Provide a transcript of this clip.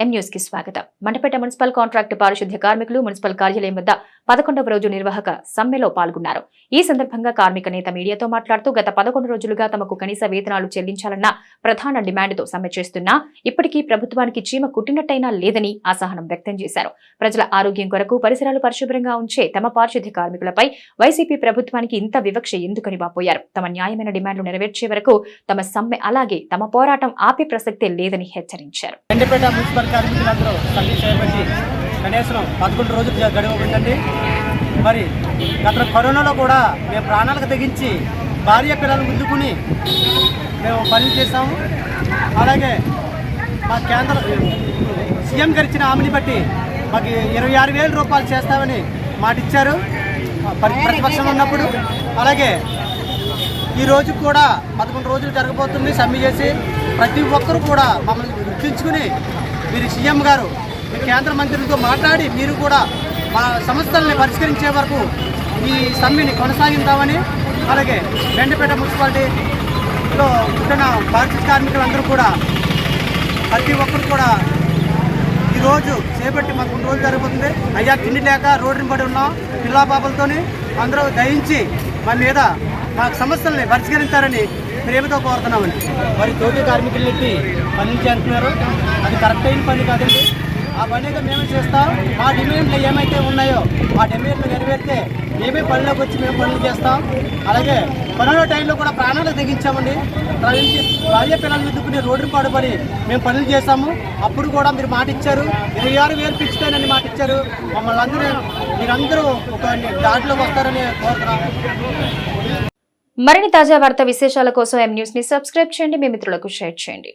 ఎం న్యూస్కి స్వాగతం. Mandapeta municipal contract పారిశుద్ధ్య కార్మికులు మున్సిపల్ కార్యాలయం వద్ద పదకొండవ రోజు నిర్వాహక సమ్మెలో పాల్గొన్నారు. ఈ సందర్భంగా కార్మిక నేత మీడియాతో మాట్లాడుతూ గత పదకొండు రోజులుగా తమకు కనీస వేతనాలు చెల్లించాలన్న ప్రధాన డిమాండ్తో సమ్మె చేస్తున్నా ఇప్పటికీ ప్రభుత్వానికి చీమ కుట్టినట్టయినా లేదని అసహనం వ్యక్తం చేశారు. ప్రజల ఆరోగ్యం కొరకు పరిసరాలు పరిశుభ్రంగా ఉంచే తమ పారిశుద్ధ్య కార్మికులపై వైసీపీ ప్రభుత్వానికి ఇంత వివక్ష ఎందుకని వాపోయారు? తమ న్యాయమైన డిమాండ్లు నెరవేర్చే వరకు తమ సమ్మె అలాగే తమ పోరాటం ఆపే ప్రసక్తే లేదని హెచ్చరించారు. కనీసం పదకొండు రోజులు గ- మరి గత కరోనాలో కూడా మేము ప్రాణాలకు తెగించి భార్య పిల్లలు ముందుకుని మేము పనులు చేసాము అలాగే మా కేంద్ర సీఎం గారు ఇచ్చిన హామీని బట్టి మాకు ఇరవై ఆరు వేల రూపాయలు చేస్తామని మాట ఇచ్చారు పరి- ఉన్నప్పుడు. అలాగే ఈ రోజు కూడా పదకొండు రోజులు జరగబోతుంది సమ్మె చేసి ప్రతి ఒక్కరు కూడా మమ్మల్ని గుర్తించుకుని మీరు సీఎం గారు కేంద్ర మంత్రులతో మాట్లాడి మీరు కూడా మా సమస్యల్ని పరిష్కరించే వరకు ఈ సమ్మెని కొనసాగిద్దామని అలాగే బెండపేట మున్సిపాలిటీలో ఉంటున్న పారిశుద్ధ కార్మికులందరూ కూడా ప్రతి ఒక్కరు కూడా ఈరోజు చేపట్టి మాకు కొన్ని రోజులు జరుగుతుంది. అయ్యా తిండి లేక రోడ్డుని పడి ఉన్నాం. పిల్లా పాపలతోని అందరూ దయించి మా మీద మా సమస్యల్ని పరిష్కరించారని ప్రేమతో కోరుతున్నామండి. మరి తోటి కార్మికులకి పనులు చేస్తున్నారు. అది కరెక్ట్ అయిన పని కాదండి. ఆ పనిగా మేమే చేస్తాం. మా డిమాండ్లు ఏమైతే ఉన్నాయో ఆ డిమాండ్లు నెరవేరితే మేమే పనిలోకి వచ్చి మేము పనులు చేస్తాం. అలాగే కరోనా టైంలో కూడా ప్రాణాలు తెగించామండి. ప్రవహించి భార్య పిల్లలు ఎదుర్కొనే రోడ్డు పాడుపడి మేము పనులు చేశాము. అప్పుడు కూడా మీరు మాట ఇచ్చారు. ఇరవై ఆరు వేలు పిచ్చుతానని మాట ఇచ్చారు. మమ్మల్ని అందరూ మీరందరూ ఒక దాంట్లోకి వస్తారని కోరుతున్నాము మరిన్ని తాజా వార్త విశేషాల కోసం ఎం న్యూస్ని సబ్స్క్రైబ్ చేయండి. మీ మిత్రులకు షేర్ చేయండి.